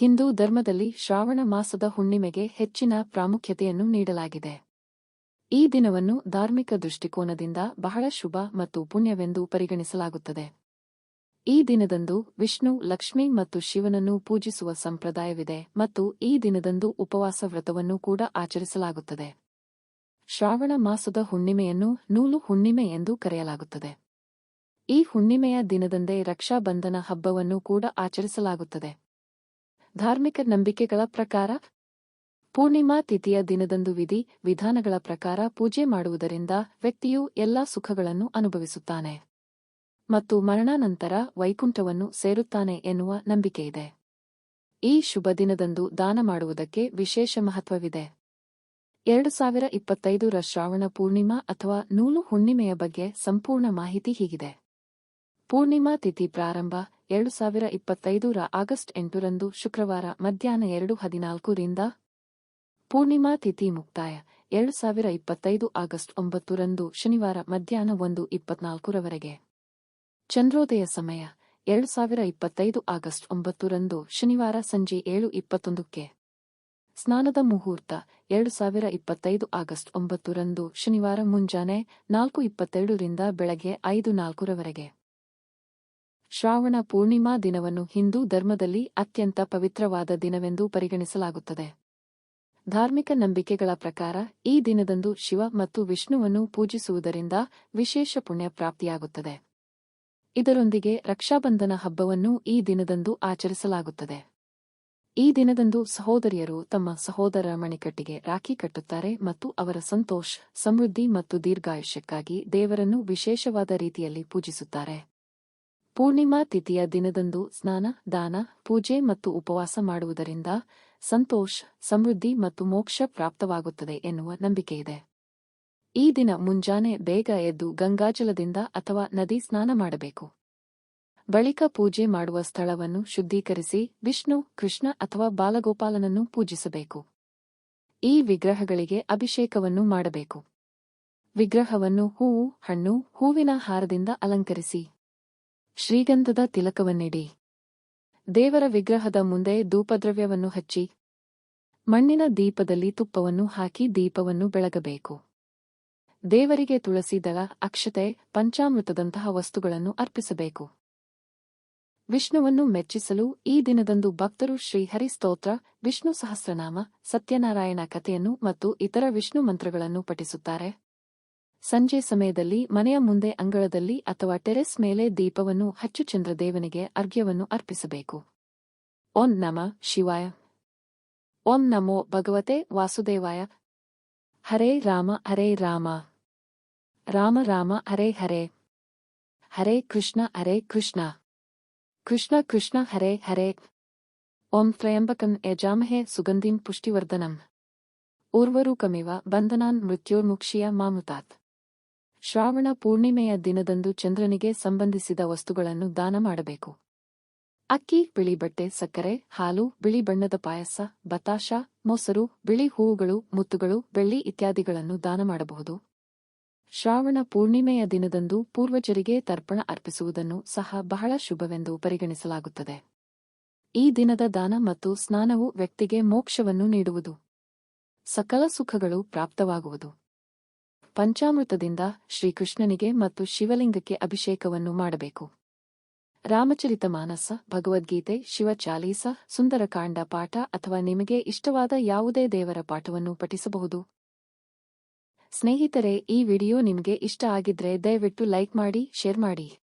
ಹಿಂದೂ ಧರ್ಮದಲ್ಲಿ ಶ್ರಾವಣ ಮಾಸದ ಹುಣ್ಣಿಮೆಗೆ ಹೆಚ್ಚಿನ ಪ್ರಾಮುಖ್ಯತೆಯನ್ನು ನೀಡಲಾಗಿದೆ. ಈ ದಿನವನ್ನು ಧಾರ್ಮಿಕ ದೃಷ್ಟಿಕೋನದಿಂದ ಬಹಳ ಶುಭ ಮತ್ತು ಪುಣ್ಯವೆಂದು ಪರಿಗಣಿಸಲಾಗುತ್ತದೆ. ಈ ದಿನದಂದು ವಿಷ್ಣು, ಲಕ್ಷ್ಮಿ ಮತ್ತು ಶಿವನನ್ನು ಪೂಜಿಸುವ ಸಂಪ್ರದಾಯವಿದೆ ಮತ್ತು ಈ ದಿನದಂದು ಉಪವಾಸ ವ್ರತವನ್ನು ಕೂಡ ಆಚರಿಸಲಾಗುತ್ತದೆ. ಶ್ರಾವಣ ಮಾಸದ ಹುಣ್ಣಿಮೆಯನ್ನು ನೂಲು ಹುಣ್ಣಿಮೆ ಎಂದು ಕರೆಯಲಾಗುತ್ತದೆ. ಈ ಹುಣ್ಣಿಮೆಯ ದಿನದಂದೇ ರಕ್ಷಾಬಂಧನ ಹಬ್ಬವನ್ನು ಕೂಡ ಆಚರಿಸಲಾಗುತ್ತದೆ. ಧಾರ್ಮಿಕ ನಂಬಿಕೆಗಳ ಪ್ರಕಾರ, ಪೂರ್ಣಿಮಾ ತಿಥಿಯ ದಿನದಂದು ವಿಧಿ, ವಿಧಾನಗಳ ಪ್ರಕಾರ ಪೂಜೆ ಮಾಡುವುದರಿಂದ ವ್ಯಕ್ತಿಯು ಎಲ್ಲಾ ಸುಖಗಳನ್ನು ಅನುಭವಿಸುತ್ತಾನೆ ಮತ್ತು ಮರಣಾನಂತರ ವೈಕುಂಠವನ್ನು ಸೇರುತ್ತಾನೆ ಎನ್ನುವ ನಂಬಿಕೆಯಿದೆ. ಈ ಶುಭ ದಿನದಂದು ದಾನ ಮಾಡುವುದಕ್ಕೆ ವಿಶೇಷ ಮಹತ್ವವಿದೆ. ಎರಡು ಸಾವಿರ ಇಪ್ಪತ್ತೈದರ ಶ್ರಾವಣ ಪೂರ್ಣಿಮಾ ಅಥವಾ ನೂಲು ಹುಣ್ಣಿಮೆಯ ಬಗ್ಗೆ ಸಂಪೂರ್ಣ ಮಾಹಿತಿ ಹೀಗಿದೆ. ಪೂರ್ಣಿಮಾ ತಿಥಿ ಪ್ರಾರಂಭ ಎರಡು ಸಾವಿರ ಇಪ್ಪತ್ತೈದರ ಆಗಸ್ಟ್ ಎಂಟರಂದು ಶುಕ್ರವಾರ ಮಧ್ಯಾಹ್ನ ಎರಡು ಹದಿನಾಲ್ಕರಿಂದ ಪೂರ್ಣಿಮಾ ತಿಥಿ ಮುಕ್ತಾಯ. ಎರಡು ಸಾವಿರ ಇಪ್ಪತ್ತೈದು ಆಗಸ್ಟ್ ಒಂಬತ್ತರಂದು ಶನಿವಾರ ಮಧ್ಯಾಹ್ನ ಒಂದು ಇಪ್ಪತ್ನಾಲ್ಕರವರೆಗೆ. ಚಂದ್ರೋದಯ ಸಮಯ. ಎರಡು ಸಾವಿರ ಇಪ್ಪತ್ತೈದು ಆಗಸ್ಟ್ ಒಂಬತ್ತರಂದು ಶನಿವಾರ ಸಂಜೆ ಏಳು ಇಪ್ಪತ್ತೊಂದಕ್ಕೆ. ಸ್ನಾನದ ಮುಹೂರ್ತ. ಎರಡು ಸಾವಿರ ಇಪ್ಪತ್ತೈದು ಆಗಸ್ಟ್ ಒಂಬತ್ತರಂದು ಶನಿವಾರ ಮುಂಜಾನೆ ನಾಲ್ಕು ಇಪ್ಪತ್ತೆರಡರಿಂದ ಬೆಳಗ್ಗೆ ಐದು ನಾಲ್ಕರವರೆಗೆ. ಶ್ರಾವಣ ಪೂರ್ಣಿಮಾ ದಿನವನ್ನು ಹಿಂದೂ ಧರ್ಮದಲ್ಲಿ ಅತ್ಯಂತ ಪವಿತ್ರವಾದ ದಿನವೆಂದು ಪರಿಗಣಿಸಲಾಗುತ್ತದೆ. ಧಾರ್ಮಿಕ ನಂಬಿಕೆಗಳ ಪ್ರಕಾರ ಈ ದಿನದಂದು ಶಿವ ಮತ್ತು ವಿಷ್ಣುವನ್ನು ಪೂಜಿಸುವುದರಿಂದ ವಿಶೇಷ ಪುಣ್ಯ ಪ್ರಾಪ್ತಿಯಾಗುತ್ತದೆ. ಇದರೊಂದಿಗೆ ರಕ್ಷಾಬಂಧನ ಹಬ್ಬವನ್ನು ಈ ದಿನದಂದು ಆಚರಿಸಲಾಗುತ್ತದೆ. ಈ ದಿನದಂದು ಸಹೋದರಿಯರು ತಮ್ಮ ಸಹೋದರ ಮಣಿಕಟ್ಟಿಗೆ ರಾಖಿ ಕಟ್ಟುತ್ತಾರೆ ಮತ್ತು ಅವರ ಸಂತೋಷ, ಸಮೃದ್ಧಿ ಮತ್ತು ದೀರ್ಘಾಯುಷ್ಯಕ್ಕಾಗಿ ದೇವರನ್ನು ವಿಶೇಷವಾದ ರೀತಿಯಲ್ಲಿ ಪೂಜಿಸುತ್ತಾರೆ. ಪೂರ್ಣಿಮಾ ತಿಥಿಯ ದಿನದಂದು ಸ್ನಾನ, ದಾನ, ಪೂಜೆ ಮತ್ತು ಉಪವಾಸ ಮಾಡುವುದರಿಂದ ಸಂತೋಷ, ಸಮೃದ್ಧಿ ಮತ್ತು ಮೋಕ್ಷ ಪ್ರಾಪ್ತವಾಗುತ್ತದೆ ಎನ್ನುವ ನಂಬಿಕೆಯಿದೆ. ಈ ದಿನ ಮುಂಜಾನೆ ಬೇಗ ಎದ್ದು ಗಂಗಾಜಲದಿಂದ ಅಥವಾ ನದಿ ಸ್ನಾನ ಮಾಡಬೇಕು. ಬಳಿಕ ಪೂಜೆ ಮಾಡುವ ಸ್ಥಳವನ್ನು ಶುದ್ಧೀಕರಿಸಿ ವಿಷ್ಣು, ಕೃಷ್ಣ ಅಥವಾ ಬಾಲಗೋಪಾಲನನ್ನು ಪೂಜಿಸಬೇಕು. ಈ ವಿಗ್ರಹಗಳಿಗೆ ಅಭಿಷೇಕವನ್ನು ಮಾಡಬೇಕು. ವಿಗ್ರಹವನ್ನು ಹೂವು, ಹಣ್ಣು, ಹೂವಿನ ಹಾರದಿಂದ ಅಲಂಕರಿಸಿ. ಶ್ರೀಗಂಧದ ತಿಲಕವನ್ನಿಡಿ. ದೇವರ ವಿಗ್ರಹದ ಮುಂದೆ ಧೂಪದ್ರವ್ಯವನ್ನು ಹಚ್ಚಿ. ಮಣ್ಣಿನ ದೀಪದಲ್ಲಿ ತುಪ್ಪವನ್ನು ಹಾಕಿ ದೀಪವನ್ನು ಬೆಳಗಬೇಕು. ದೇವರಿಗೆ ತುಳಸಿ ದಳ, ಅಕ್ಷತೆ, ಪಂಚಾಮೃತದಂತಹ ವಸ್ತುಗಳನ್ನು ಅರ್ಪಿಸಬೇಕು. ವಿಷ್ಣುವನ್ನು ಮೆಚ್ಚಿಸಲು ಈ ದಿನದಂದು ಭಕ್ತರು ಶ್ರೀಹರಿ ಸ್ತೋತ್ರ, ವಿಷ್ಣು ಸಹಸ್ರನಾಮ, ಸತ್ಯನಾರಾಯಣ ಕಥೆಯನ್ನು ಮತ್ತು ಇತರ ವಿಷ್ಣು ಮಂತ್ರಗಳನ್ನು ಪಠಿಸುತ್ತಾರೆ. ಸಂಜೆ ಸಮಯದಲ್ಲಿ ಮನೆಯ ಮುಂದೆ ಅಂಗಳದಲ್ಲಿ ಅಥವಾ ಟೆರೆಸ್ ಮೇಲೆ ದೀಪವನ್ನು ಹಚ್ಚು ಚಂದ್ರದೇವನಿಗೆ ಅರ್ಘ್ಯವನ್ನು ಅರ್ಪಿಸಬೇಕು. ಓಂ ನಮ ಶಿವಾಯ. ಓಂ ನಮೋ ಭಗವತೆ ವಾಸುದೇವಾಯ. ಹರೇ ರಾಮ ಹರೇ ರಾಮ. ರಾಮ ರಾಮ, ಹರೇ ಹರೇ. ಹರೇ ಕೃಷ್ಣ ಹರೇ ಕೃಷ್ಣ. ಕೃಷ್ಣ ಕೃಷ್ಣ, ಹರೇ ಹರೇ. ಓಂ ತ್ರಯಂಬಕಂ ಯಜಾಮಹೇ ಸುಗಂಧಿಂ ಪುಷ್ಟಿವರ್ಧನಂ. ಊರ್ವರೂಕಮಿವ ಬಂಧನಾನ್ ಮೃತ್ಯೋರ್ಮುಕ್ಷಿಯ ಮಾಮುತಾತ್. ಶ್ರಾವಣ ಪೂರ್ಣಿಮೆಯ ದಿನದಂದು ಚಂದ್ರನಿಗೆ ಸಂಬಂಧಿಸಿದ ವಸ್ತುಗಳನ್ನು ದಾನ ಮಾಡಬೇಕು. ಅಕ್ಕಿ, ಬಿಳಿ ಬಟ್ಟೆ, ಸಕ್ಕರೆ, ಹಾಲು, ಬಿಳಿ ಬಣ್ಣದ ಪಾಯಸ, ಬತಾಶ, ಮೊಸರು, ಬಿಳಿ ಹೂವುಗಳು, ಮುತ್ತುಗಳು, ಬೆಳ್ಳಿ ಇತ್ಯಾದಿಗಳನ್ನು ದಾನ ಮಾಡಬಹುದು. ಶ್ರಾವಣ ಪೂರ್ಣಿಮೆಯ ದಿನದಂದು ಪೂರ್ವಜರಿಗೆ ತರ್ಪಣ ಅರ್ಪಿಸುವುದನ್ನು ಸಹ ಬಹಳ ಶುಭವೆಂದು ಪರಿಗಣಿಸಲಾಗುತ್ತದೆ. ಈ ದಿನದ ದಾನ ಮತ್ತು ಸ್ನಾನವು ವ್ಯಕ್ತಿಗೆ ಮೋಕ್ಷವನ್ನು ನೀಡುವುದು. ಸಕಲ ಸುಖಗಳು ಪ್ರಾಪ್ತವಾಗುವುದು. ಪಂಚಾಮೃತದಿಂದ ಶ್ರೀಕೃಷ್ಣನಿಗೆ ಮತ್ತು ಶಿವಲಿಂಗಕ್ಕೆ ಅಭಿಷೇಕವನ್ನು ಮಾಡಬೇಕು. ರಾಮಚರಿತ ಮಾನಸ, ಭಗವದ್ಗೀತೆ ಶಿವಚಾಲೀಸ ಸುಂದರಕಾಂಡ ಪಾಠ ಅಥವಾ ನಿಮಗೆ ಇಷ್ಟವಾದ ಯಾವುದೇ ದೇವರ ಪಾಠವನ್ನು ಪಠಿಸಬಹುದು. ಸ್ನೇಹಿತರೆ, ಈ ವಿಡಿಯೋ ನಿಮಗೆ ಇಷ್ಟ ಆಗಿದ್ರೆ ದಯವಿಟ್ಟು ಲೈಕ್ ಮಾಡಿ, ಶೇರ್ ಮಾಡಿ.